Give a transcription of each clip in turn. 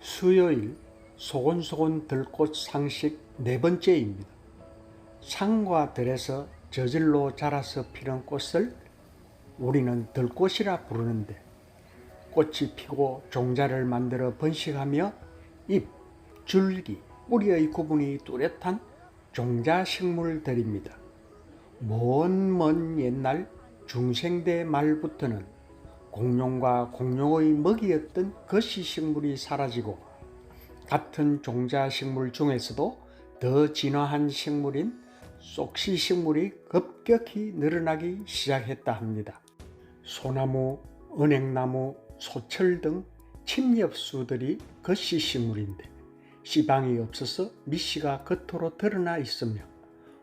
수요일 소곤소곤 들꽃 상식 네 번째입니다. 산과 들에서 저절로 자라서 피는 꽃을 우리는 들꽃이라 부르는데 꽃이 피고 종자를 만들어 번식하며 잎, 줄기, 뿌리의 구분이 뚜렷한 종자 식물들입니다. 먼 먼 옛날 중생대 말부터는 공룡과 공룡의 먹이였던 거시식물이 사라지고 같은 종자식물 중에서도 더 진화한 식물인 쏙시식물이 급격히 늘어나기 시작했다 합니다. 소나무, 은행나무, 소철 등 침엽수들이 거시식물인데 씨방이 없어서 밑씨가 겉으로 드러나 있으며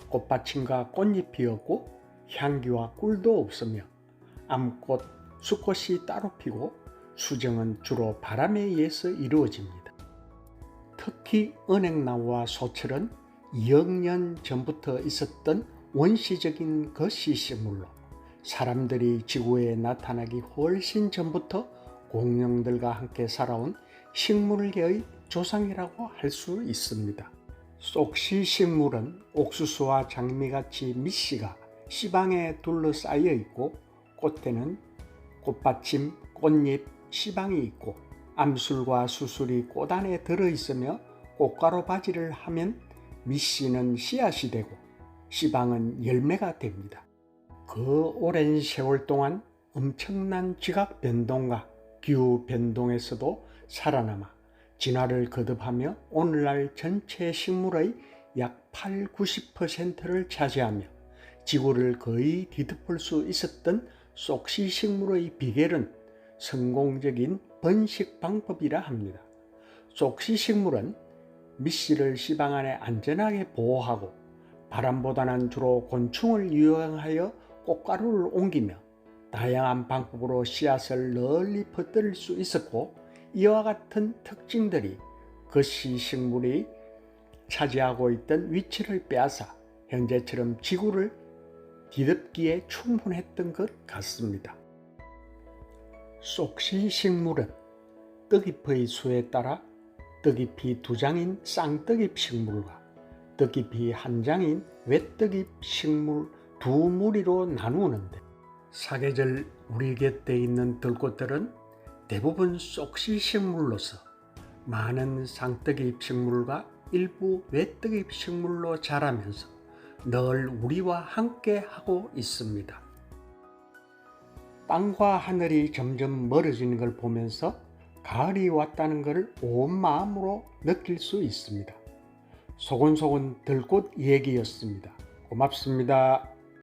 꽃받침과 꽃잎이 없고 향기와 꿀도 없으며 암꽃, 수꽃이 따로 피고 수정은 주로 바람에 의해서 이루어집니다. 특히 은행나무와 소철은 2억 년 전부터 있었던 원시적인 거시식물로 사람들이 지구에 나타나기 훨씬 전부터 공룡들과 함께 살아온 식물계의 조상이라고 할 수 있습니다. 쏙시 식물은 옥수수와 장미같이 밑씨가 씨방에 둘러싸여 있고 꽃에는 꽃받침, 꽃잎, 씨방이 있고 암술과 수술이 꽃 안에 들어있으며 꽃가루 바지를 하면 밑씨는 씨앗이 되고 씨방은 열매가 됩니다. 그 오랜 세월 동안 엄청난 지각 변동과 기후 변동에서도 살아남아 진화를 거듭하며 오늘날 전체 식물의 약 8, 90%를 차지하며 지구를 거의 뒤덮을 수 있었던 쏙시 식물의 비결은 성공적인 번식 방법이라 합니다. 쏙시 식물은 밑씨를 씨방 안에 안전하게 보호하고 바람보다는 주로 곤충을 이용하여 꽃가루를 옮기며 다양한 방법으로 씨앗을 널리 퍼뜨릴 수 있었고 이와 같은 특징들이 거시 식물이 차지하고 있던 위치를 빼앗아 현재처럼 지구를 뒤덮기에 충분했던 것 같습니다. 쏙시 식물은 떡잎의 수에 따라 떡잎이 두 장인 쌍떡잎 식물과 떡잎이 한 장인 외떡잎 식물 두 무리로 나누는데 사계절 우리 곁에 있는 들꽃들은 대부분 쏙시 식물로서 많은 쌍떡잎 식물과 일부 외떡잎 식물로 자라면서 늘 우리와 함께 하고 있습니다. 땅과 하늘이 점점 멀어지는 걸 보면서 가을이 왔다는 것을 온 마음으로 느낄 수 있습니다. 소곤소곤 들꽃 얘기였습니다. 고맙습니다.